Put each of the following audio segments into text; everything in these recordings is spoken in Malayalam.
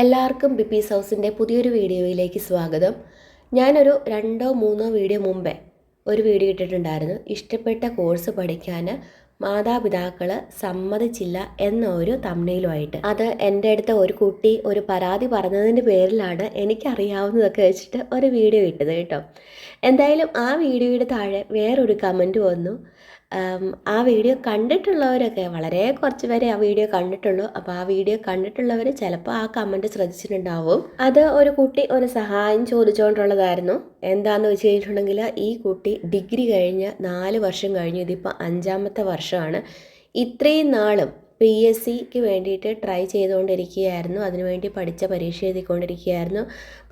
എല്ലാവർക്കും ബിപ്പീസ് ഹൗസിന്റെ പുതിയൊരു വീഡിയോയിലേക്ക് സ്വാഗതം. ഞാനൊരു രണ്ടോ മൂന്നോ വീഡിയോ മുമ്പേ ഒരു വീഡിയോ ഇട്ടിട്ടുണ്ടായിരുന്നു. ഇഷ്ടപ്പെട്ട കോഴ്സ് പഠിക്കാൻ മാതാപിതാക്കൾ സമ്മതിച്ചില്ല എന്ന ഒരു തമ്മയിലുമായിട്ട് അത് എന്റെ അടുത്ത് ഒരു കുട്ടി ഒരു പരാതി പറഞ്ഞതിന്റെ പേരിലാണ് എനിക്കറിയാവുന്നതൊക്കെ വെച്ചിട്ട് ഒരു വീഡിയോ ഇട്ടത് കേട്ടോ. എന്തായാലും ആ വീഡിയോയുടെ താഴെ വേറൊരു കമന്റ് വന്നു. ആ വീഡിയോ കണ്ടിട്ടുള്ളവരൊക്കെ വളരെ കുറച്ച് പേരെ ആ വീഡിയോ കണ്ടിട്ടുള്ളൂ. അപ്പോൾ ആ വീഡിയോ കണ്ടിട്ടുള്ളവർ ചിലപ്പോൾ ആ കമന്റ് ശ്രദ്ധിച്ചിട്ടുണ്ടാവും. അത് ഒരു കുട്ടി ഒരു സഹായം ചോദിച്ചുകൊണ്ടുള്ളതായിരുന്നു. എന്താണെന്ന് വെച്ച് കഴിഞ്ഞിട്ടുണ്ടെങ്കിൽ ഈ കുട്ടി ഡിഗ്രി കഴിഞ്ഞ് നാല് വർഷം കഴിഞ്ഞു ഇതിപ്പോൾ അഞ്ചാമത്തെ വർഷമാണ്. ഇത്രയും നാളും പി എസ് സിക്ക് വേണ്ടിയിട്ട് ട്രൈ ചെയ്തുകൊണ്ടിരിക്കുകയായിരുന്നു. അതിനുവേണ്ടി പഠിച്ച പരീക്ഷ എഴുതിക്കൊണ്ടിരിക്കുകയായിരുന്നു.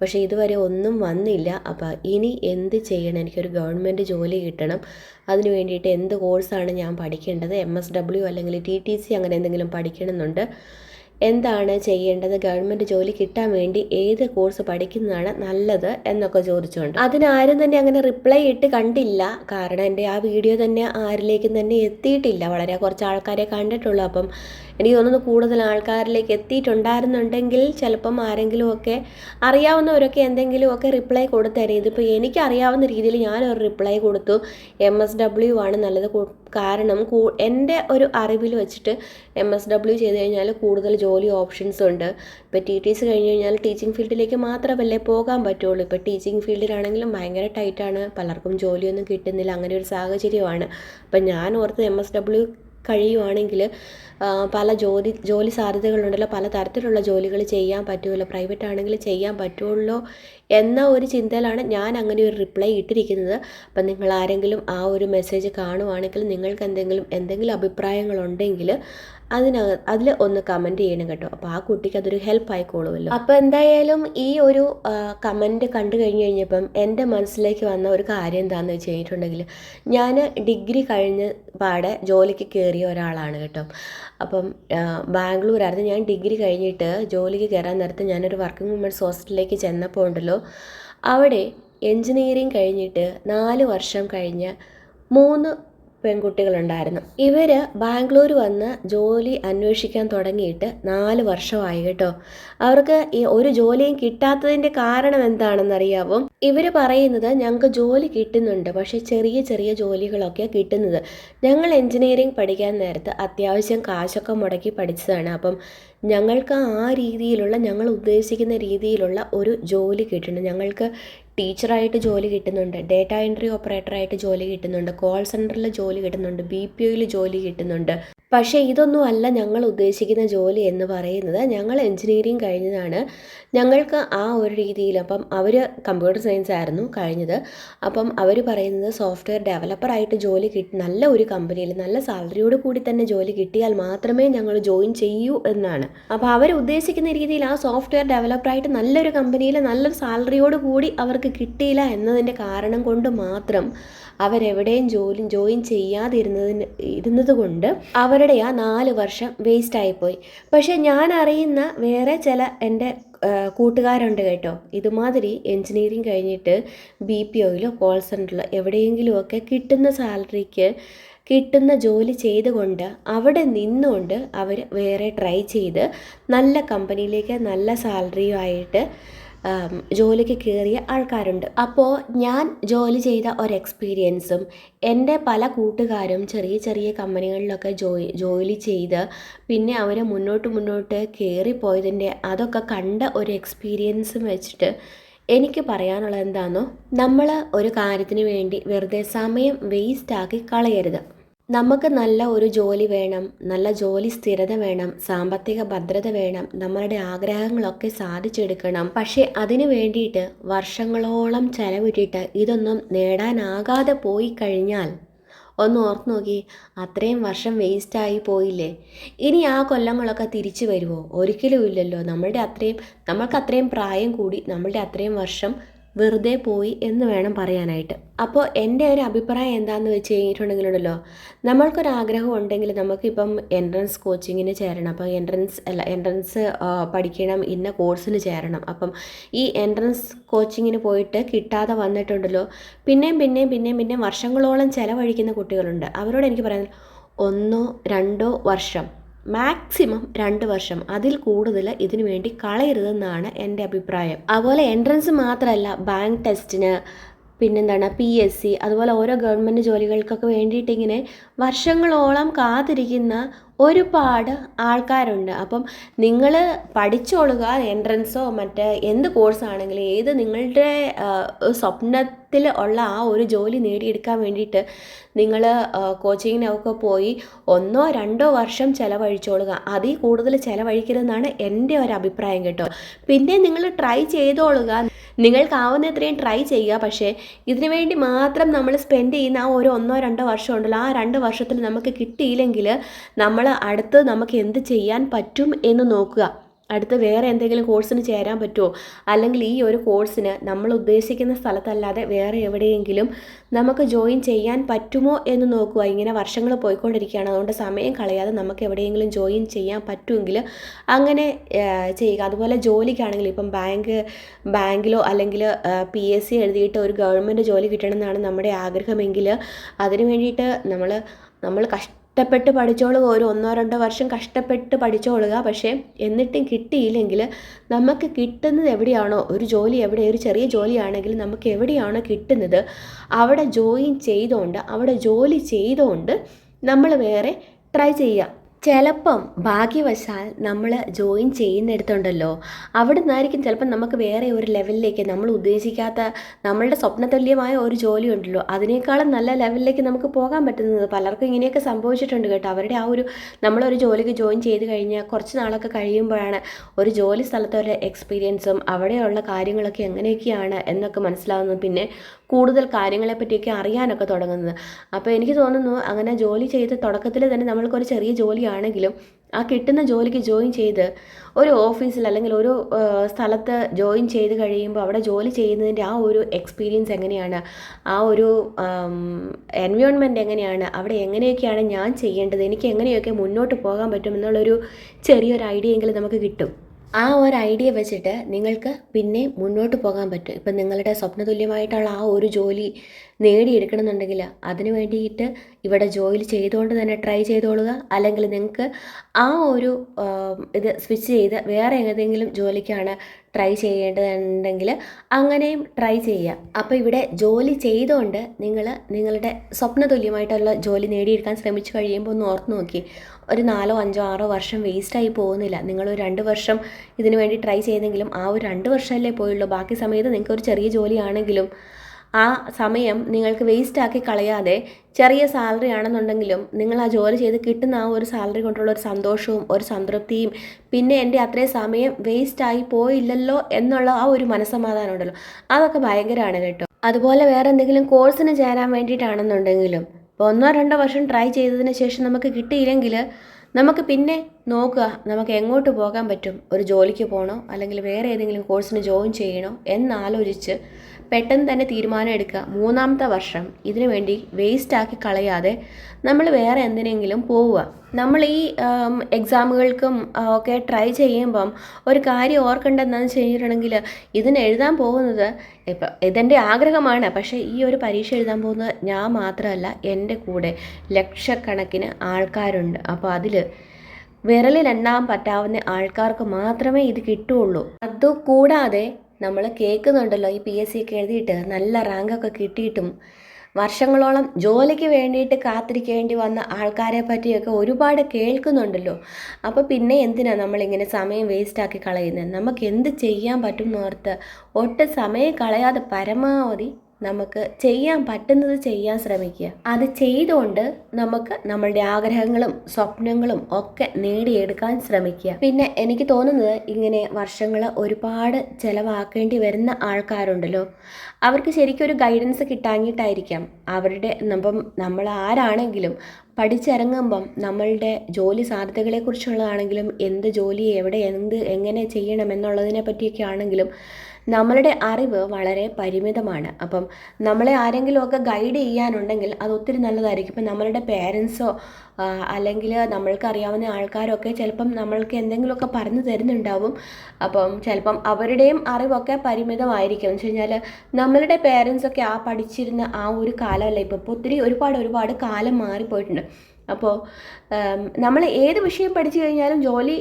പക്ഷേ ഇതുവരെ ഒന്നും വന്നില്ല. അപ്പോൾ ഇനി എന്ത് ചെയ്യണം? എനിക്കൊരു ഗവൺമെന്റ് ജോലി കിട്ടണം. അതിന് വേണ്ടിയിട്ട് എന്ത് കോഴ്സാണ് ഞാൻ പഠിക്കേണ്ടത്? എം എസ് ഡബ്ല്യു അല്ലെങ്കിൽ ടി ടി സി അങ്ങനെ എന്തെങ്കിലും പഠിക്കണമെന്നുണ്ട്. എന്താണ് ചെയ്യേണ്ടത്? ഗവൺമെന്റ് ജോലി കിട്ടാൻ വേണ്ടി ഏത് കോഴ്സ് പഠിക്കുന്നതാണ് നല്ലത് എന്നൊക്കെ ചോദിച്ചുകൊണ്ട് അതിനാരും തന്നെ അങ്ങനെ റിപ്ലൈ ഇട്ട് കണ്ടില്ല. കാരണം എന്റെ ആ വീഡിയോ തന്നെ ആരിലേക്കും തന്നെ എത്തിയിട്ടില്ല. വളരെ കുറച്ച് ആൾക്കാരെ കണ്ടിട്ടുള്ളൂ. അപ്പം എനിക്ക് തോന്നുന്നു കൂടുതൽ ആൾക്കാരിലേക്ക് എത്തിയിട്ടുണ്ടായിരുന്നുണ്ടെങ്കിൽ ചിലപ്പം ആരെങ്കിലുമൊക്കെ അറിയാവുന്നവരൊക്കെ എന്തെങ്കിലുമൊക്കെ റിപ്ലൈ കൊടുത്തായിരുന്നു. ഇതിപ്പോൾ എനിക്ക് അറിയാവുന്ന രീതിയിൽ ഞാനൊരു റിപ്ലൈ കൊടുത്തു. എം എസ് ഡബ്ല്യു ആണ് നല്ലത്. കാരണം എന്റെ ഒരു അറിവിൽ വെച്ചിട്ട് എം എസ് ഡബ്ല്യു ചെയ്ത് കഴിഞ്ഞാൽ കൂടുതൽ ജോലി ഓപ്ഷൻസ് ഉണ്ട്. ഇപ്പോൾ ടി ടി സി കഴിഞ്ഞ് കഴിഞ്ഞാൽ ടീച്ചിങ് ഫീൽഡിലേക്ക് മാത്രമല്ലേ പോകാൻ പറ്റുള്ളൂ. ഇപ്പോൾ ടീച്ചിങ് ഫീൽഡിലാണെങ്കിലും ഭയങ്കര ടൈറ്റാണ് പലർക്കും ജോലിയൊന്നും കിട്ടുന്നില്ല. അങ്ങനെ ഒരു സാഹചര്യമാണ്. അപ്പം ഞാൻ ഓർത്ത് എം എസ് ഡബ്ല്യു കഴിയുവാണെങ്കിൽ പല ജോലി ജോലി സാധ്യതകളുണ്ടല്ലോ പല തരത്തിലുള്ള ജോലികൾ ചെയ്യാൻ പറ്റുമല്ലോ പ്രൈവറ്റ് ആണെങ്കിൽ ചെയ്യാൻ പറ്റുമല്ലോ എന്ന ഒരു ചിന്തയിലാണ് ഞാൻ അങ്ങനെ ഒരു റിപ്ലൈ ഇട്ടിരിക്കുന്നത്. അപ്പം നിങ്ങൾ ആരെങ്കിലും ആ ഒരു മെസ്സേജ് കാണുവാണെങ്കിൽ നിങ്ങൾക്ക് എന്തെങ്കിലും എന്തെങ്കിലും അഭിപ്രായങ്ങളുണ്ടെങ്കിൽ അതിനക അതിൽ ഒന്ന് കമന്റ് ചെയ്യണം കേട്ടോ. അപ്പോൾ ആ കുട്ടിക്ക് അതൊരു ഹെൽപ്പ് ആയിക്കോളുമല്ലോ. അപ്പോൾ എന്തായാലും ഈ ഒരു കമന്റ് കണ്ടു കഴിഞ്ഞ് കഴിഞ്ഞപ്പം എന്റെ മനസ്സിലേക്ക് വന്ന ഒരു കാര്യം എന്താണെന്ന് വെച്ച് കഴിഞ്ഞിട്ടുണ്ടെങ്കിൽ ഞാൻ ഡിഗ്രി കഴിഞ്ഞ പാടെ ജോലിക്ക് കയറിയ ഒരാളാണ് കേട്ടോ. അപ്പം ബാംഗ്ലൂരായിരുന്നു. ഞാൻ ഡിഗ്രി കഴിഞ്ഞിട്ട് ജോലിക്ക് കയറാൻ നേരത്ത് ഞാനൊരു വർക്കിംഗ് വുമൻസ് ഹോസ്റ്റലിലേക്ക് ചെന്നപ്പോൾ ഉണ്ടല്ലോ. അവിടെ എൻജിനീയറിങ് കഴിഞ്ഞിട്ട് നാല് വർഷം കഴിഞ്ഞ് മൂന്ന് പെൺകുട്ടികളുണ്ടായിരുന്നു. ഇവർ ബാംഗ്ലൂർ വന്ന് ജോലി അന്വേഷിക്കാൻ തുടങ്ങിയിട്ട് നാല് വർഷമായി കേട്ടോ. അവർക്ക് ഈ ഒരു ജോലിയും കിട്ടാത്തതിന്റെ കാരണം എന്താണെന്നറിയാവോ? ഇവർ പറയുന്നത് ഞങ്ങൾക്ക് ജോലി കിട്ടുന്നുണ്ട്. പക്ഷേ ചെറിയ ചെറിയ ജോലികളൊക്കെ കിട്ടുന്നത്. ഞങ്ങൾ എൻജിനീയറിംഗ് പഠിക്കാൻ നേരത്ത് അത്യാവശ്യം കാശൊക്കെ മുടക്കി പഠിച്ചതാണ്. അപ്പം ഞങ്ങൾക്ക് ആ രീതിയിലുള്ള ഞങ്ങൾ ഉദ്ദേശിക്കുന്ന രീതിയിലുള്ള ഒരു ജോലി കിട്ടുന്നുണ്ട്. ഞങ്ങൾക്ക് ടീച്ചറായിട്ട് ജോലി കിട്ടുന്നുണ്ട്. ഡേറ്റ എൻട്രി ഓപ്പറേറ്ററായിട്ട് ജോലി കിട്ടുന്നുണ്ട്. കോൾ സെന്ററിൽ ജോലി കിട്ടുന്നുണ്ട്. ബി പി ഒയിൽ ജോലി കിട്ടുന്നുണ്ട്. പക്ഷേ ഇതൊന്നും അല്ല ഞങ്ങൾ ഉദ്ദേശിക്കുന്ന ജോലി എന്ന് പറയുന്നത്. ഞങ്ങൾ എൻജിനീയറിങ് കഴിഞ്ഞതാണ്. ഞങ്ങൾക്ക് ആ ഒരു രീതിയിൽ അപ്പം അവർ കമ്പ്യൂട്ടർ സയൻസ് ആയിരുന്നു കഴിഞ്ഞത്. അപ്പം അവർ പറയുന്നത് സോഫ്റ്റ്വെയർ ഡെവലപ്പറായിട്ട് ജോലി കിട്ടി നല്ല ഒരു കമ്പനിയിൽ നല്ല സാലറിയോട് കൂടി തന്നെ ജോലി കിട്ടിയാൽ മാത്രമേ ഞങ്ങൾ ജോയിൻ ചെയ്യൂ എന്നാണ്. അപ്പോൾ അവർ ഉദ്ദേശിക്കുന്ന രീതിയിൽ ആ സോഫ്റ്റ്വെയർ ഡെവലപ്പറായിട്ട് നല്ലൊരു കമ്പനിയിൽ നല്ലൊരു സാലറിയോട് കൂടി അവർക്ക് കിട്ടിയില്ല എന്നതിന്റെ കാരണം കൊണ്ട് മാത്രം അവരെവിടെയും ജോലി ജോയിൻ ചെയ്യാതിരുന്നതിന് ഇരുന്നത് കൊണ്ട് അവരുടെ ആ നാല് വർഷം വേസ്റ്റ് ആയിപ്പോയി പക്ഷേ ഞാൻ അറിയുന്ന വേറെ ചില എന്റെ കൂട്ടുകാരുണ്ട് കേട്ടോ. ഇതുമാതിരി എൻജിനീയറിങ് കഴിഞ്ഞിട്ട് ബി പി ഒയിലോ കോൾ സെന്ററിലോ എവിടെയെങ്കിലുമൊക്കെ കിട്ടുന്ന സാലറിക്ക് കിട്ടുന്ന ജോലി ചെയ്തുകൊണ്ട് അവിടെ നിന്നുകൊണ്ട് അവർ വേറെ ട്രൈ ചെയ്ത് നല്ല കമ്പനിയിലേക്ക് നല്ല സാലറിയുമായിട്ട് ജോലിക്ക് കയറിയ ആൾക്കാരുണ്ട്. അപ്പോൾ ഞാൻ ജോലി ചെയ്ത ഒരു എക്സ്പീരിയൻസും എന്റെ പല കൂട്ടുകാരും ചെറിയ ചെറിയ കമ്പനികളിലൊക്കെ ജോലി ജോലി ചെയ്ത് പിന്നെ അവരെ മുന്നോട്ട് മുന്നോട്ട് കയറിപ്പോയതിന്റെ അതൊക്കെ കണ്ട ഒരു എക്സ്പീരിയൻസും വെച്ചിട്ട് എനിക്ക് പറയാനുള്ളത് എന്താണെന്നോ നമ്മൾ ഒരു കാര്യത്തിന് വേണ്ടി വെറുതെ സമയം വേസ്റ്റാക്കി കളയരുത്. നമുക്ക് നല്ല ഒരു ജോലി വേണം നല്ല ജോലി സ്ഥിരത വേണം സാമ്പത്തിക ഭദ്രത വേണം നമ്മളുടെ ആഗ്രഹങ്ങളൊക്കെ സാധിച്ചെടുക്കണം. പക്ഷെ അതിനു വേണ്ടിയിട്ട് വർഷങ്ങളോളം ചെലവിട്ടിട്ട് ഇതൊന്നും നേടാനാകാതെ പോയി കഴിഞ്ഞാൽ ഒന്ന് ഓർത്ത് നോക്കി അത്രയും വർഷം വേസ്റ്റായി പോയില്ലേ? ഇനി ആ കൊല്ലങ്ങളൊക്കെ തിരിച്ചു വരുമോ ഒരിക്കലും ഇല്ലല്ലോ. നമ്മളുടെ അത്രയും നമ്മൾക്ക് അത്രയും പ്രായം കൂടി നമ്മളുടെ അത്രയും വർഷം വെറുതെ പോയി എന്ന് വേണം പറയാനായിട്ട്. അപ്പോൾ എന്റെ ഒരു അഭിപ്രായം എന്താണെന്ന് വെച്ച് കഴിഞ്ഞിട്ടുണ്ടെങ്കിലുണ്ടല്ലോ നമ്മൾക്കൊരാഗ്രഹം ഉണ്ടെങ്കിൽ നമുക്കിപ്പം എൻട്രൻസ് കോച്ചിങ്ങിന് ചേരണം. അപ്പോൾ എൻട്രൻസ് അല്ല എൻട്രൻസ് പഠിക്കണം ഇന്ന കോഴ്സിന് ചേരണം. അപ്പം ഈ എൻട്രൻസ് കോച്ചിങ്ങിന് പോയിട്ട് കിട്ടാതെ വന്നിട്ടുണ്ടല്ലോ പിന്നെയും പിന്നെയും പിന്നെയും പിന്നെയും വർഷങ്ങളോളം ചിലവഴിക്കുന്ന കുട്ടികളുണ്ട്. അവരോട് എനിക്ക് പറയാൻ ഒന്നോ രണ്ടോ വർഷം മാക്സിമം രണ്ട് വർഷം അതിൽ കൂടുതൽ ഇതിനു വേണ്ടി കളയരുതെന്നാണ് എന്റെ അഭിപ്രായം. അതുപോലെ എൻട്രൻസ് മാത്രമല്ല ബാങ്ക് ടെസ്റ്റിന് പിന്നെന്താണ് പി എസ് സി അതുപോലെ ഓരോ ഗവൺമെന്റ് ജോലികൾക്കൊക്കെ വേണ്ടിയിട്ട് ഇങ്ങനെ വർഷങ്ങളോളം കാത്തിരിക്കുന്ന ഒരുപാട് ആൾക്കാരുണ്ട്. അപ്പം നിങ്ങൾ പഠിച്ചോളുക എൻട്രൻസോ മറ്റ് എന്ത് കോഴ്സാണെങ്കിലും ഏത് നിങ്ങളുടെ സ്വപ്നത്തിൽ ഉള്ള ആ ഒരു ജോലി നേടിയെടുക്കാൻ വേണ്ടിയിട്ട് നിങ്ങൾ കോച്ചിങ്ങിനൊക്കെ പോയി ഒന്നോ രണ്ടോ വർഷം ചിലവഴിച്ചോളുക. അതിൽ കൂടുതൽ ചിലവഴിക്കരുതെന്നാണ് എന്റെ ഒരു അഭിപ്രായം കേട്ടോ. പിന്നെ നിങ്ങൾ ട്രൈ ചെയ്തോളുക. നിങ്ങൾക്കാവുന്ന എത്രയും ട്രൈ ചെയ്യുക. പക്ഷേ ഇതിനു വേണ്ടി മാത്രം നമ്മൾ സ്പെൻഡ് ചെയ്യുന്ന ആ ഒരു ഒന്നോ രണ്ടോ വർഷം ഉണ്ടല്ലോ. ആ രണ്ട് വർഷത്തിൽ നമുക്ക് കിട്ടിയില്ലെങ്കിൽ നമ്മൾ അടുത്ത് നമുക്ക് എന്ത് ചെയ്യാൻ പറ്റും എന്ന് നോക്കുക. അടുത്ത് വേറെ എന്തെങ്കിലും കോഴ്സിന് ചേരാൻ പറ്റുമോ അല്ലെങ്കിൽ ഈ ഒരു കോഴ്സിന് നമ്മൾ ഉദ്ദേശിക്കുന്ന സ്ഥലത്തല്ലാതെ വേറെ എവിടെയെങ്കിലും നമുക്ക് ജോയിൻ ചെയ്യാൻ പറ്റുമോ എന്ന് നോക്കുക. ഇങ്ങനെ വർഷങ്ങൾ പോയിക്കൊണ്ടിരിക്കുകയാണ്. അതുകൊണ്ട് സമയം കളയാതെ നമുക്ക് എവിടെയെങ്കിലും ജോയിൻ ചെയ്യാൻ പറ്റുമെങ്കിൽ അങ്ങനെ ചെയ്യുക. അതുപോലെ ജോലിക്കാണെങ്കിൽ ഇപ്പം ബാങ്ക് ബാങ്കിലോ അല്ലെങ്കിൽ പി എസ് സി എഴുതിയിട്ട് ഒരു ഗവൺമെന്റ് ജോലി കിട്ടണമെന്നാണ് നമ്മുടെ ആഗ്രഹമെങ്കിൽ അതിന് വേണ്ടിയിട്ട് നമ്മൾ നമ്മൾ കഷ്ട കഷ്ടപ്പെട്ട് പഠിച്ചോളുക. ഒരു ഒന്നോ രണ്ടോ വർഷം കഷ്ടപ്പെട്ട് പഠിച്ചോളുക. പക്ഷേ എന്നിട്ടും കിട്ടിയില്ലെങ്കിൽ നമുക്ക് കിട്ടുന്നത് എവിടെയാണോ? ഒരു ജോലി എവിടെ? ഒരു ചെറിയ ജോലിയാണെങ്കിൽ നമുക്ക് എവിടെയാണോ കിട്ടുന്നത്? അവിടെ ജോയിൻ ചെയ്തുകൊണ്ട് അവിടെ ജോലി ചെയ്തുകൊണ്ട് നമ്മൾ വേറെ ട്രൈ ചെയ്യുക. ചിലപ്പം ഭാഗ്യവശാൽ നമ്മൾ ജോയിൻ ചെയ്യുന്നിടത്തുണ്ടല്ലോ. അവിടെ നിന്നായിരിക്കും ചിലപ്പം നമുക്ക് വേറെ ഒരു ലെവലിലേക്ക് നമ്മൾ ഉദ്ദേശിക്കാത്ത നമ്മളുടെ സ്വപ്നതുല്യമായ ഒരു ജോലി ഉണ്ടല്ലോ. അതിനേക്കാളും നല്ല ലെവലിലേക്ക് നമുക്ക് പോകാൻ പറ്റുന്നത്. പലർക്കും ഇങ്ങനെയൊക്കെ സംഭവിച്ചിട്ടുണ്ട് കേട്ടോ. അവരുടെ ആ ഒരു നമ്മളൊരു ജോലിക്ക് ജോയിൻ ചെയ്ത് കഴിഞ്ഞാൽ കുറച്ച് നാളൊക്കെ കഴിയുമ്പോഴാണ് ഒരു ജോലി സ്ഥലത്തെ ഒരു എക്സ്പീരിയൻസും അവിടെയുള്ള കാര്യങ്ങളൊക്കെ എങ്ങനെയൊക്കെയാണ് എന്നൊക്കെ മനസ്സിലാവുന്നത്. പിന്നെ കൂടുതൽ കാര്യങ്ങളെ പറ്റിയൊക്കെ അറിയാനൊക്കെ തുടങ്ങുന്നത്. അപ്പോൾ എനിക്ക് തോന്നുന്നു അങ്ങനെ ജോലി ചെയ്ത് തുടക്കത്തിൽ തന്നെ നമ്മൾക്കൊരു ചെറിയ ജോലിയാണെങ്കിലും ആ കിട്ടുന്ന ജോലിക്ക് ജോയിൻ ചെയ്ത് ഒരു ഓഫീസിൽ അല്ലെങ്കിൽ ഒരു സ്ഥലത്ത് ജോയിൻ ചെയ്ത് കഴിയുമ്പോൾ അവിടെ ജോലി ചെയ്യുന്നതിന്റെ ആ ഒരു എക്സ്പീരിയൻസ് എങ്ങനെയാണ്? ആ ഒരു എൻവയോൺമെന്റ് എങ്ങനെയാണ്? അവിടെ എങ്ങനെയൊക്കെയാണ് ഞാൻ ചെയ്യേണ്ടത്? എനിക്ക് എങ്ങനെയൊക്കെ മുന്നോട്ട് പോകാൻ പറ്റും എന്നുള്ളൊരു ചെറിയൊരു ഐഡിയ എങ്കിലും നമുക്ക് കിട്ടും. ആ ഒരു ഐഡിയ വെച്ചിട്ട് നിങ്ങൾക്ക് പിന്നെ മുന്നോട്ട് പോകാൻ പറ്റും. ഇപ്പം നിങ്ങളുടെ സ്വപ്നതുല്യമായിട്ടുള്ള ആ ഒരു ജോലി നേടിയെടുക്കണമെന്നുണ്ടെങ്കിൽ അതിന് വേണ്ടിയിട്ട് ഇവിടെ ജോലി ചെയ്തുകൊണ്ട് തന്നെ ട്രൈ ചെയ്തോളുക. അല്ലെങ്കിൽ നിങ്ങൾക്ക് ആ ഒരു ഇത് സ്വിച്ച് ചെയ്ത് വേറെ ഏതെങ്കിലും ജോലിക്കാണ് ട്രൈ ചെയ്യേണ്ടതുണ്ടെങ്കിൽ അങ്ങനെയും ട്രൈ ചെയ്യുക. അപ്പോൾ ഇവിടെ ജോലി ചെയ്തുകൊണ്ട് നിങ്ങൾ നിങ്ങളുടെ സ്വപ്നതുല്യമായിട്ടുള്ള ജോലി നേടിയെടുക്കാൻ ശ്രമിച്ചു കഴിയുമ്പോൾ ഒന്ന് ഓർത്ത് നോക്കി. ഒരു നാലോ അഞ്ചോ ആറോ വർഷം വേസ്റ്റായി പോകുന്നില്ല. നിങ്ങൾ ഒരു രണ്ട് വർഷം ഇതിനു വേണ്ടി ട്രൈ ചെയ്തെങ്കിലും ആ ഒരു രണ്ട് വർഷമല്ലേ പോയുള്ളൂ. ബാക്കി സമയത്ത് നിങ്ങൾക്ക് ഒരു ചെറിയ ജോലിയാണെങ്കിലും ആ സമയം നിങ്ങൾക്ക് വേസ്റ്റ് ആക്കി കളയാതെ ചെറിയ സാലറി ആണെന്നുണ്ടെങ്കിലും നിങ്ങൾ ആ ജോലി ചെയ്ത് കിട്ടുന്ന ആ ഒരു സാലറി കൊണ്ടുള്ള ഒരു സന്തോഷവും ഒരു സംതൃപ്തിയും പിന്നെ എന്റെ അത്രയും സമയം വേസ്റ്റായി പോയില്ലല്ലോ എന്നുള്ള ആ ഒരു മനസ്സമാധാനം ഉണ്ടല്ലോ. അതൊക്കെ ഭയങ്കരമാണ് കേട്ടോ. അതുപോലെ വേറെ എന്തെങ്കിലും കോഴ്സിന് ചേരാൻ വേണ്ടിയിട്ടാണെന്നുണ്ടെങ്കിലും ഇപ്പോൾ ഒന്നോ രണ്ടോ വർഷം ട്രൈ ചെയ്തതിന് ശേഷം നമുക്ക് കിട്ടിയില്ലെങ്കിൽ നമുക്ക് പിന്നെ നോക്കുക നമുക്ക് എങ്ങോട്ട് പോകാൻ പറ്റും? ഒരു ജോലിക്ക് പോകണോ അല്ലെങ്കിൽ വേറെ ഏതെങ്കിലും കോഴ്സിന് ജോയിൻ ചെയ്യണോ? എന്നാലോചിച്ച് പെട്ടെന്ന് തന്നെ തീരുമാനം എടുക്കുക. മൂന്നാമത്തെ വർഷം. ഇതിനു വേണ്ടി വേസ്റ്റ് ആക്കി കളയാതെ നമ്മൾ വേറെ എന്തിനെങ്കിലും പോവുക. നമ്മൾ ഈ എക്സാമുകൾക്കും ഒക്കെ ട്രൈ ചെയ്യുമ്പം ഒരു കാര്യം ഓർക്കേണ്ടത് ചെയ്തിട്ടുണ്ടെങ്കിൽ ഇതിന് എഴുതാൻ പോകുന്നത് ഇപ്പം ഇതെന്റെ ആഗ്രഹമാണ്. പക്ഷേ ഈ ഒരു പരീക്ഷ എഴുതാൻ പോകുന്നത് ഞാൻ മാത്രമല്ല എന്റെ കൂടെ ലക്ഷക്കണക്കിന് ആൾക്കാരുണ്ട്. അപ്പോൾ അതിൽ വിരലിൽ എണ്ണാൻ പറ്റാവുന്ന ആൾക്കാർക്ക് മാത്രമേ ഇത് കിട്ടുകയുള്ളൂ അതുകൂടാതെ നമ്മൾ കേൾക്കുന്നുണ്ടല്ലോ ഈ പി എസ് സി ഒക്കെ എഴുതിയിട്ട് നല്ല റാങ്കൊക്കെ കിട്ടിയിട്ടും വർഷങ്ങളോളം ജോലിക്ക് വേണ്ടിയിട്ട് കാത്തിരിക്കേണ്ടി വന്ന ആൾക്കാരെ പറ്റിയൊക്കെ ഒരുപാട് കേൾക്കുന്നുണ്ടല്ലോ. അപ്പോൾ പിന്നെ എന്തിനാണ് നമ്മളിങ്ങനെ സമയം വേസ്റ്റാക്കി കളയുന്നത് നമുക്ക് എന്ത് ചെയ്യാൻ പറ്റും എന്ന് ഓർത്ത് ഒട്ടും സമയം കളയാതെ പരമാവധി നമുക്ക് ചെയ്യാൻ പറ്റുന്നത് ചെയ്യാൻ ശ്രമിക്കുക. അത് ചെയ്തുകൊണ്ട് നമുക്ക് നമ്മളുടെ ആഗ്രഹങ്ങളും സ്വപ്നങ്ങളും ഒക്കെ നേടിയെടുക്കാൻ ശ്രമിക്കുക. പിന്നെ എനിക്ക് തോന്നുന്നത് ഇങ്ങനെ വർഷങ്ങൾ ഒരുപാട് ചിലവാക്കേണ്ടി വരുന്ന ആൾക്കാരുണ്ടല്ലോ. അവർക്ക് ശരിക്കും ഒരു ഗൈഡൻസ് കിട്ടാഞ്ഞിട്ടായിരിക്കാം. അവരുടെ നമ്മം നമ്മൾ ആരാണെങ്കിലും പഠിച്ചിറങ്ങുമ്പം നമ്മളുടെ ജോലി സാധ്യതകളെക്കുറിച്ചുള്ളതാണെങ്കിലും എന്ത് ജോലി എവിടെ എന്ത് എങ്ങനെ ചെയ്യണം എന്നുള്ളതിനെ പറ്റിയൊക്കെ ആണെങ്കിലും നമ്മളുടെ അറിവ് വളരെ പരിമിതമാണ്. അപ്പം നമ്മളെ ആരെങ്കിലും ഒക്കെ ഗൈഡ് ചെയ്യാനുണ്ടെങ്കിൽ അത് ഒത്തിരി നല്ലതായിരിക്കും. ഇപ്പം നമ്മളുടെ പേരൻസോ അല്ലെങ്കിൽ നമ്മൾക്ക് അറിയാവുന്ന ആൾക്കാരൊക്കെ ചിലപ്പം നമ്മൾക്ക് എന്തെങ്കിലുമൊക്കെ പറഞ്ഞു തരുന്നുണ്ടാവും. അപ്പം ചിലപ്പം അവരുടെയും അറിവൊക്കെ പരിമിതമായിരിക്കും. എന്ന് വെച്ച് കഴിഞ്ഞാൽ നമ്മളുടെ പേരൻസൊക്കെ ആ പഠിച്ചിരുന്ന ആ ഒരു കാലമല്ല ഇപ്പോൾ ഇപ്പോൾ ഒത്തിരി ഒരുപാട് ഒരുപാട് കാലം മാറിപ്പോയിട്ടുണ്ട്. അപ്പോൾ നമ്മൾ ഏത് വിഷയം പഠിച്ചു കഴിഞ്ഞാലും ജോലി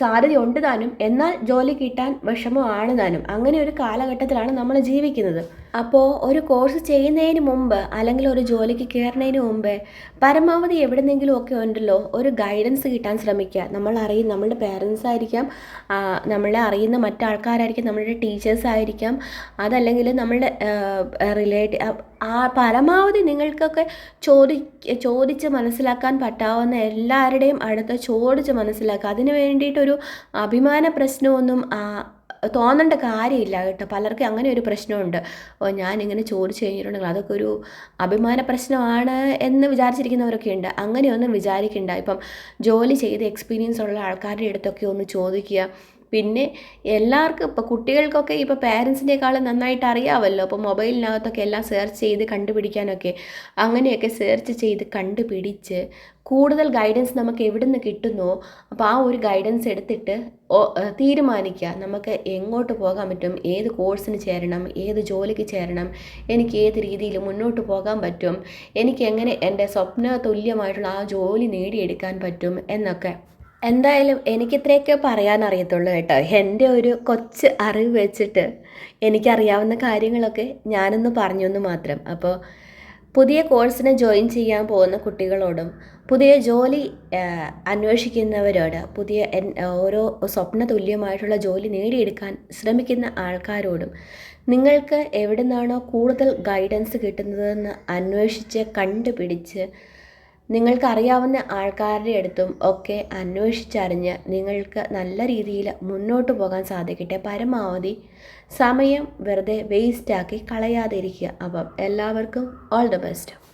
സാധ്യതയുണ്ട് താനും. എന്നാൽ ജോലി കിട്ടാൻ വിഷമമാണ് താനും. അങ്ങനെ ഒരു കാലഘട്ടത്തിലാണ് നമ്മൾ ജീവിക്കുന്നത്. അപ്പോൾ ഒരു കോഴ്സ് ചെയ്യുന്നതിന് മുമ്പ് അല്ലെങ്കിൽ ഒരു ജോലിക്ക് കയറുന്നതിന് മുമ്പ് പരമാവധി എവിടെന്നെങ്കിലും ഒക്കെ ഉണ്ടല്ലോ ഒരു ഗൈഡൻസ് കിട്ടാൻ ശ്രമിക്കുക. നമ്മൾ അറിയും നമ്മളുടെ പേരൻസ് ആയിരിക്കാം നമ്മളെ അറിയുന്ന മറ്റാൾക്കാരായിരിക്കും നമ്മളുടെ ടീച്ചേഴ്സ് ആയിരിക്കാം. അതല്ലെങ്കിൽ നമ്മളുടെ റിലേറ്റീവ് ആ പരമാവധി നിങ്ങൾക്കൊക്കെ ചോദി ചോദിച്ച് മനസ്സിലാക്കാൻ പറ്റാവുന്ന എല്ലാവരുടെയും അടുത്ത് ചോദിച്ച് മനസ്സിലാക്കുക. അതിന് വേണ്ടിയിട്ടൊരു അഭിമാന പ്രശ്നമൊന്നും തോന്നേണ്ട കാര്യമില്ല കേട്ടോ. പലർക്കും അങ്ങനെ ഒരു പ്രശ്നമുണ്ട്. ഞാനിങ്ങനെ ചോദിച്ചു കഴിഞ്ഞിട്ടുണ്ടെങ്കിൽ അതൊക്കെ ഒരു അഭിമാന പ്രശ്നമാണ് എന്ന് വിചാരിച്ചിരിക്കുന്നവരൊക്കെ ഉണ്ട്. അങ്ങനെയൊന്നും വിചാരിക്കണ്ട. ഇപ്പം ജോലി ചെയ്ത് എക്സ്പീരിയൻസ് ഉള്ള ആൾക്കാരുടെ അടുത്തൊക്കെ ഒന്ന് ചോദിക്കുക. പിന്നെ എല്ലാവർക്കും ഇപ്പോൾ കുട്ടികൾക്കൊക്കെ ഇപ്പോൾ പാരൻസിനേക്കാളും നന്നായിട്ട് അറിയാമല്ലോ അപ്പോൾ മൊബൈലിനകത്തൊക്കെ എല്ലാം സെർച്ച് ചെയ്ത് കണ്ടുപിടിക്കാനൊക്കെ. അങ്ങനെയൊക്കെ സെർച്ച് ചെയ്ത് കണ്ടുപിടിച്ച് കൂടുതൽ ഗൈഡൻസ് നമുക്ക് എവിടെ നിന്ന് കിട്ടുന്നോ അപ്പോൾ ആ ഒരു ഗൈഡൻസ് എടുത്തിട്ട് തീരുമാനിക്കുക. നമുക്ക് എങ്ങോട്ട് പോകാൻ പറ്റും? ഏത് കോഴ്സിന് ചേരണം? ഏത് ജോലിക്ക് ചേരണം? എനിക്ക് ഏത് രീതിയിൽ മുന്നോട്ട് പോകാൻ പറ്റും? എനിക്ക് എങ്ങനെ എന്റെ സ്വപ്ന തുല്യമായിട്ടുള്ള ആ ജോലി നേടിയെടുക്കാൻ പറ്റും എന്നൊക്കെ. എന്തായാലും എനിക്കിത്രയൊക്കെ പറയാൻ അറിയത്തുള്ളൂ കേട്ടോ. എന്റെ ഒരു കൊച്ച് അറിവ് വെച്ചിട്ട് എനിക്കറിയാവുന്ന കാര്യങ്ങളൊക്കെ ഞാനൊന്ന് പറഞ്ഞൊന്ന് മാത്രം. അപ്പോൾ പുതിയ കോഴ്സിന് ജോയിൻ ചെയ്യാൻ പോകുന്ന കുട്ടികളോടും പുതിയ ജോലി അന്വേഷിക്കുന്നവരോട് പുതിയ ഓരോ സ്വപ്ന തുല്യമായിട്ടുള്ള ജോലി നേടിയെടുക്കാൻ ശ്രമിക്കുന്ന ആൾക്കാരോടും നിങ്ങൾക്ക് എവിടെ നിന്നാണോ കൂടുതൽ ഗൈഡൻസ് കിട്ടുന്നതെന്ന് അന്വേഷിച്ച് കണ്ടുപിടിച്ച് നിങ്ങൾക്കറിയാവുന്ന ആൾക്കാരുടെ അടുത്തും ഒക്കെ അന്വേഷിച്ചറിഞ്ഞ് നിങ്ങൾക്ക് നല്ല രീതിയിൽ മുന്നോട്ട് പോകാൻ സാധിക്കട്ടെ. പരമാവധി സമയം വെറുതെ വേസ്റ്റാക്കി കളയാതിരിക്കുക. അപ്പം എല്ലാവർക്കും ഓൾ ദ ബെസ്റ്റ്